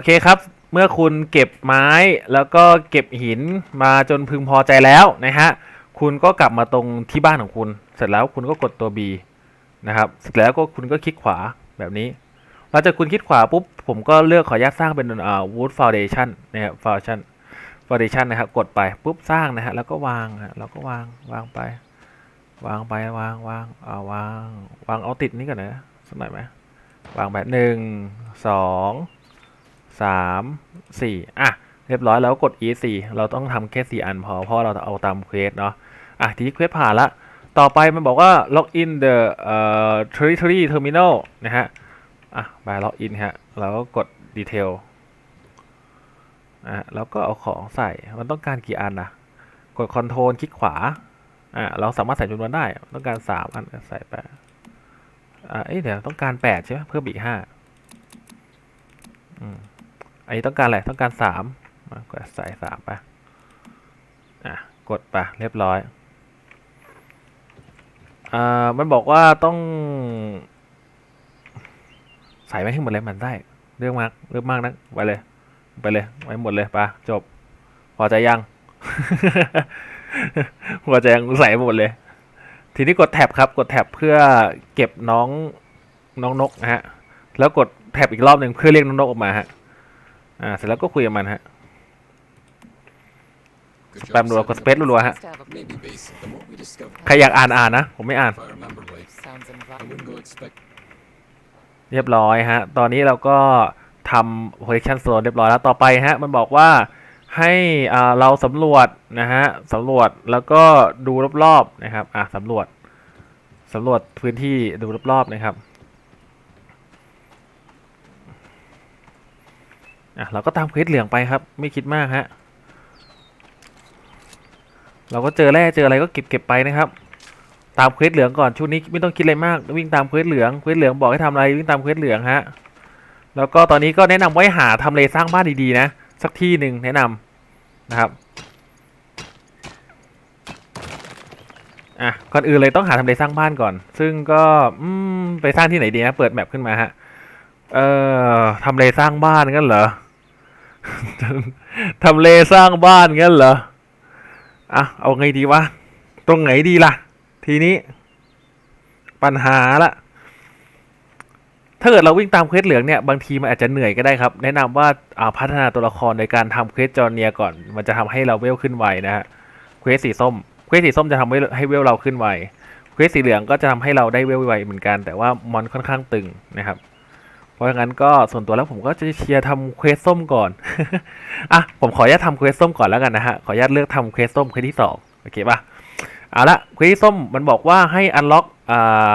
โอเคครับ เมื่อคุณเก็บไม้แล้วก็เก็บหินมาจนพึงพอใจแล้วนะฮะ คุณก็กลับมาตรงที่บ้านของคุณ เสร็จแล้วคุณก็กดตัว B นะครับ เสร็จแล้วก็คุณก็คลิกขวาแบบนี้หลังจากคุณคลิกขวาปุ๊บ ผมก็เลือกขออนุญาตสร้างเป็นอ่า wood foundation นะครับ foundation foundation นะครับ กดไปปุ๊บสร้างนะฮะ แล้วก็วางฮะแล้วก็วางวางไป วางไปวางวางอ่าวางวางเอาติดนี้ก่อนนะสักหน่อยไหมวางแบบหนึ่งสอง สามสี่อะ เรียบร้อยแล้วกด e 4เราต้องทำแค่สี่อันพอ เพราะเราเอาตามเควสเนาะ อะ ทีนี้เควสผ่านละ ต่อไปมันบอกว่า log in the เอ่อ territory terminal นะฮะ อะไป log in ฮะเราก็กด detail อะ แล้วก็เอาของใส่ มันต้องการกี่อันนะกด control คลิกขวา อะ เราสามารถใส่จำนวนได้ ต้องการสามอันใส่ไปอะเอ้เดี๋ยวต้องการแปดใช่ไหมเพิ่มอีกห้าอืม อันนี้ต้องการอะไรต้องการสามมากดใส่สามไปอะกดไปเรียบร้อยอ่ามันบอกว่าต้อง ใส่ไม่ให้หมดเลยมันได้ เรื่องมากเรื่องมากนะไปเลย ไปเลยไว้หมดเลยปะจบ พอใจยังพอใจยังใส่หมดเลย ทีนี้กดแท็บครับ กดแท็บเพื่อเก็บน้องน้องนกนะฮะ แล้วกดแท็บอีกรอบหนึ่งเพื่อเรียกน้องนกออกมาฮะ อ่าเสร็จแล้วก็คุยกับมันฮะ Good แปม job, รัวกด Senator. สเปซรัวๆฮะ Must have a Maybe basic. The more we discover, ใครอยากอ่านอ่านนะ ผมไม่อ่าน if I remember right, Sounds I involved. wouldn't go expect เรียบร้อยฮะ ตอนนี้เราก็ทำ collection zone เรียบร้อยแล้ว ต่อไปฮะ มันบอกว่าให้อ่าเราสำรวจนะฮะสำรวจแล้วก็ดูรอบๆนะครับ อะสำรวจสำรวจพื้นที่ดูรอบๆนะครับ อะเราก็ตามเควสเหลืองไปครับ ไม่คิดมากฮะเราก็เจอแร่เจออะไรก็เก็บเก็บไปนะครับ ตามเควสเหลืองก่อนช่วงนี้ไม่ต้องคิดอะไรมาก วิ่งตามเควสเหลืองเควสเหลืองบอกให้ทำอะไรวิ่งตามเควสเหลืองฮะแล้วก็ตอนนี้ก็แนะนำไว้หาทำเลสร้างบ้านดีๆนะสักที่หนึ่งแนะนำนะครับอะก่อนอื่นเลยต้องหาทำเลสร้างบ้านก่อน ซึ่งก็อืมไปสร้างที่ไหนดีนะเปิดแมปขึ้นมาฮะเอ่อทำเลสร้างบ้านงั้นเหรอ ทำเลสร้างบ้านงั้นเหรอ อะ เอาไงดีวะ ตรงไหนดีล่ะ ทีนี้ ปัญหาละถ้าเกิดเราวิ่งตามเควสเหลืองเนี่ย บางทีมันอาจจะเหนื่อยก็ได้ครับ แนะนำว่าอ่าพัฒนาตัวละครโดยการทำเควสจอร์เนียก่อน มันจะทำให้เราเวลขึ้นไวนะฮะ เควสสีส้ม เควสสีส้มจะทำให้ให้เวลเราขึ้นไว เควสสีเหลืองก็จะทำให้เราได้เวลไวเหมือนกัน แต่ว่ามอนค่อนข้างตึงนะครับ ราะงั้นก็ส่วนตัวแล้วผมก็จะเชียร์ทำเควสส้มก่อน อะผมขออนุญาตทำเควสส้มก่อนแล้วกันนะฮะ ขออนุญาตเลือกทำเควสส้มเควสที่สองโอเคป่ะ เอาละเควสส้มมันบอกว่าให้ unlock อ่า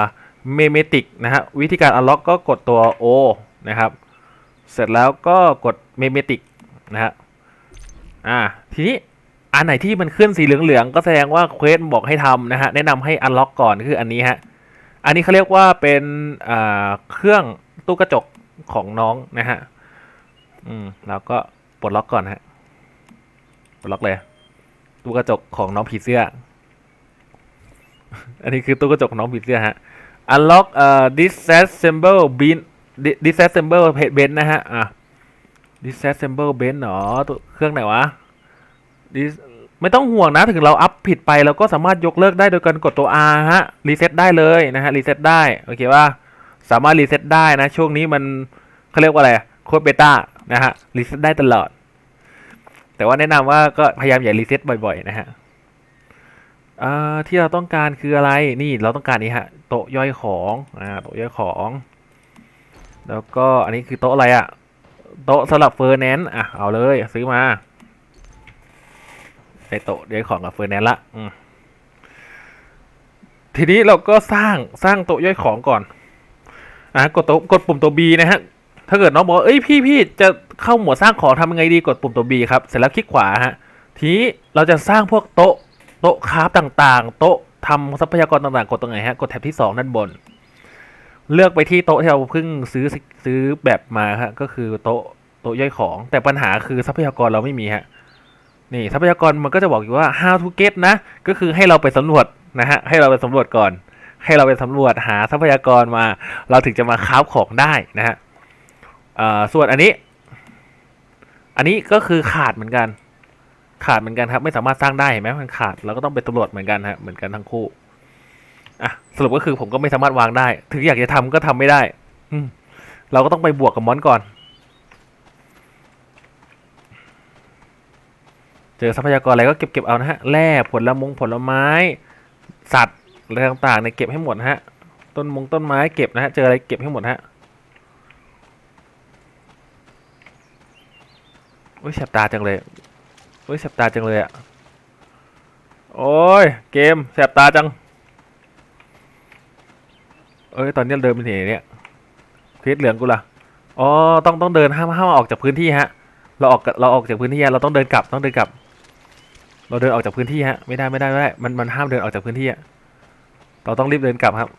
เมเมติกนะฮะ วิธีการ unlock ก็กดตัว O นะครับ เสร็จแล้วก็กดเมเมติกนะฮะ อ่า ทีนี้อันไหนที่มันขึ้นสีเหลืองๆก็แสดงว่าเควสบอกให้ทำนะฮะ แนะนำให้ unlock ก่อนคืออันนี้ฮะ อันนี้เขาเรียกว่าเป็นอ่าเครื่อง ตู้กระจกของน้องนะฮะ อืมแล้วก็ปลดล็อกก่อนฮะ ปลดล็อกเลย ตู้กระจกของน้องผีเสื้อ อันนี้คือตู้กระจกของน้องผีเสื้อฮะ unlock เอ่อ disassemble bin disassemble bin นะฮะ อะ disassemble bin หรอตัวเครื่องไหนวะ Dis- ไม่ต้องห่วงนะ ถึงเราอัพผิดไปเราก็สามารถยกเลิกได้โดยการกดตัว R ฮะ รีเซ็ตได้เลยนะฮะ รีเซ็ตได้ โอเคว่า สามารถรีเซ็ตได้นะ ช่วงนี้มันเขาเรียกว่าอะไรโค้ดเบต้านะฮะรีเซ็ตได้ตลอด แต่ว่าแนะนำว่าก็พยายามอย่ารีเซ็ตบ่อยๆ นะฮะที่เราต้องการคืออะไรนี่เราต้องการนี้ฮะโต๊ะย่อยของอ่าโต๊ะย่อยของ แล้วก็อันนี้คือโต๊ะอะไรอะโต๊ะสำหรับเฟอร์แนนซ์อะเอาเลยซื้อมาไอโต๊ะย่อยของกับเฟอร์แนนซ์ละทีนี้เราก็สร้างสร้างโต๊ะย่อยของก่อน อะกดต๊ะกดปุ่มตัว B นะฮะถ้าเกิดน้องบอกเอ้ยพี่พี่จะเข้าหมวดสร้างของทำยังไงดีกดปุ่มตัว B ครับเสร็จแล้วคลิกขวาฮะทีเราจะสร้างพวกโต๊ะโต๊ะคราฟต่างๆ โต๊ะทำทรัพยากรต่างๆ กดตรงไหนฮะกดแท็บที่ 2 ด้านบน เลือกไปที่โต๊ะที่เราเพิ่งซื้อซื้อแบบมาฮะก็คือโต๊ะโต๊ะย่อยของ แต่ปัญหาคือทรัพยากรเราไม่มีฮะนี่ทรัพยากรมันก็จะบอกอยู่ว่า how to get นะ ก็คือให้เราไปสำรวจนะฮะให้เราไปสำรวจก่อน ให้เราไปสำรวจหาทรัพยากรมา เราถึงจะมาคราฟของได้นะฮะส่วนอันนี้ อันนี้ก็คือขาดเหมือนกัน ขาดเหมือนกันครับ ไม่สามารถสร้างได้เห็นไหมมันขาดเราก็ต้องไปตำรวจเหมือนกันฮะเหมือนกันทั้งคู่อะสรุปก็คือผมก็ไม่สามารถวางได้ ถึงอยากจะทำก็ทำไม่ได้ อืเราก็ต้องไปบวกกับมอนก่อน เจอทรัพยากรอะไรก็เก็บเก็บเอานะฮะแร่ผลละมงผลไม้ สัตว์ อะไรต่างๆเนี่ยเก็บให้หมดฮะ ต้นมงต้นไม้เก็บนะฮะ เจออะไรเก็บให้หมดฮะโอ้ยแสบตาจังเลยโอ้ยแสบตาจังเลยอะโอ้ยเกมแสบตาจัง เอ้ยตอนนี้เราเดินไปไหนเนี่ยเควสเหลืองกูล่ะอ๋อต้องต้องเดินห้ามห้ามออกจากพื้นที่ฮะ เราออกเราออกจากพื้นที่ฮะเราต้องเดินกลับต้องเดินกลับ เราเดินออกจากพื้นที่ฮะไม่ได้ไม่ได้ไม่ได้มันมันห้ามเดินออกจากพื้นที่อะ เราต้องรีบเดินกลับครับ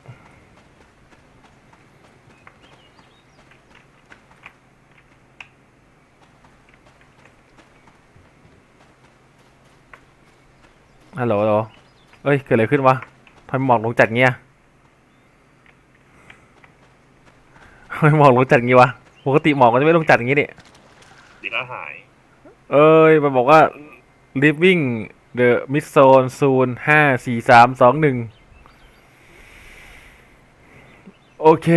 ฮัลโหลฮัลโหลเอ้ย เกิดอะไรขึ้นวะทำไมหมอกลงจัดเงี้ยทำไมหมอกลงจัดงี้วะ ปกติหมอกมันจะไม่ลงจัดอย่างงี้ดิดีก็หาย เอ้ย มันบอกว่า living the mid zone soon ห้าสี่สามสองหนึ่ง โอเค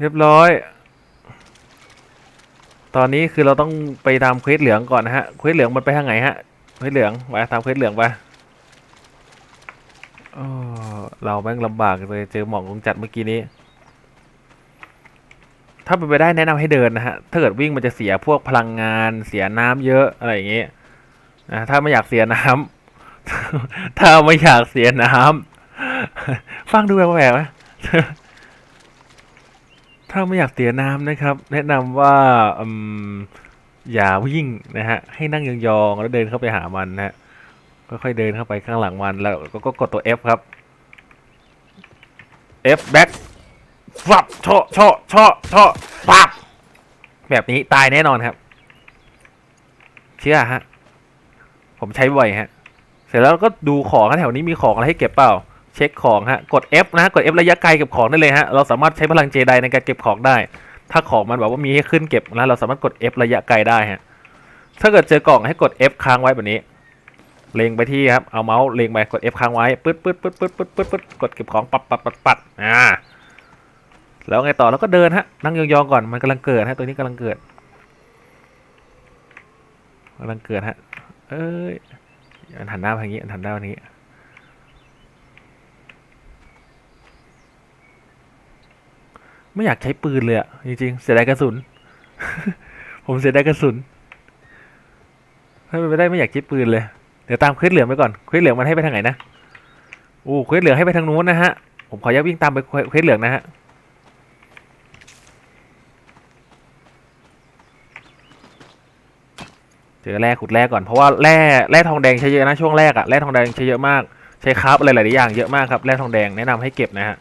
เรียบร้อย ตอนนี้คือเราต้องไปตามเควสเหลืองก่อนนะฮะเควสเหลืองมันไปทางไหนฮะเควสเหลืองไปตามเควสเหลืองไปเราแม่งลำบากเลยเจอหมอกลงจัดเมื่อกี้นี้ ถ้าเป็นไปได้แนะนำให้เดินนะฮะ ถ้าเกิดวิ่งมันจะเสียพวกพลังงานเสียน้ำเยอะอะไรอย่างเงี้ยนะถ้าไม่อยากเสียน้ำถ้าไม่อยากเสียน้ำฟังดูแปลกๆไหม ถ้าไม่อยากเสียน้ำนะครับ แนะนำว่าอย่าวิ่งนะฮะให้นั่งยองๆแล้วเดินเข้าไปหามันนะฮะค่อยๆเดินเข้าไปข้างหลังมันแล้วก็กกดตัว F ครับ F back ฟับโชะโชะโชะโชะปับแบบนี้ตายแน่นอนครับ เชื่อฮะ ผมใช้บ่อยฮะ เสร็จแล้วก็ดูของแถวนี้มีของอะไรให้เก็บเปล่า ช็คของฮะกด F นะกด F ระยะไกลเก็บของได้เลยฮะเราสามารถใช้พลังเจไดในการเก็บของได้ ถ้าของมันแบบว่ามีให้ขึ้นเก็บนะเราสามารถกด F ระยะไกลได้ฮะถ้าเกิดเจอกล่องให้กด F ค้างไว้แบบนี้ เล็งไปที่ครับเอาเมาส์เล็งไปกด F ค้างไว้ปึ๊ดปึ๊ดปึ๊ดปึ๊ดปึ๊ดปึ๊ดปึ๊ดกดเก็บของปัดปัดปัดปัดอ่าแล้วไงต่อแล้วก็เดินฮะนั่งยองๆก่อนมันกำลังเกิดฮะตัวนี้กำลังเกิดกำลังเกิดฮะเอ้ยอันหันหน้าทางนี้อันหันหน้ามาทางนี้ ไม่อยากใช้ปืนเลยอะจริงๆ เสียดายกระสุน ผมเสียดายกระสุน ถ้าเป็นไปได้ไม่อยากใช้ปืนเลย เดี๋ยวตามเควสเหลืองไปก่อนเควสเหลืองมันให้ไปทางไหนนะอู้เควสเหลืองให้ไปทางนู้นนะฮะ ผมขออนุญาตวิ่งตามไปเควสเหลืองนะฮะเจอแร่ขุดแร่ก่อนเพราะว่าแร่แร่ทองแดงใช้เยอะนะช่วงแรกอะแร่ทองแดงใช้เยอะมาก ใช้คราฟอะไรหลายอย่างเยอะมากครับแร่ทองแดงแนะนำให้เก็บนะฮะ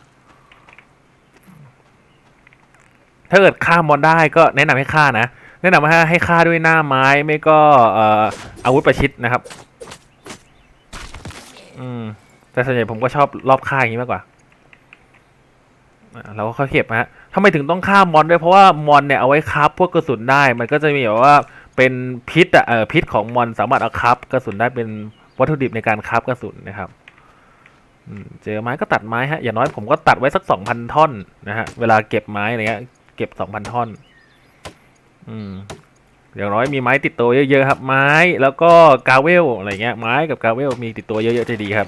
ถ้าเกิดฆ่ามอนได้ก็แนะนำให้ฆ่านะ แนะนำให้ให้ฆ่าด้วยหน้าไม้ไม่ก็เอ่ออาวุธประชิดนะครับ อืม แต่ส่วนใหญ่ผมก็ชอบรอบฆ่าอย่างนี้มากกว่าเราก็ค่อยเก็บนะฮะทำไมถึงต้องฆ่ามอนด้วยเพราะว่ามอนเนี่ยเอาไว้คราฟพวกกระสุนได้ มันก็จะมีแบบว่าเป็นพิษอะเออพิษของมอนสามารถเอาคับกระสุนได้เป็นวัตถุดิบในการคับกระสุนนะครับเจอไม้ก็ตัดไม้ฮะอย่างน้อยผมก็ตัดไว้สักสองพันท่อนนะฮะเวลาเก็บไม้อะไรเงี้ย เก็บสองพันท่อน อืมอย่างน้อยมีไม้ติดตัวเยอะๆครับ ไม้แล้วก็กาเวลอะไรเงี้ยไม้กับกาเวลมีติดตัวเยอะๆจะดีครับ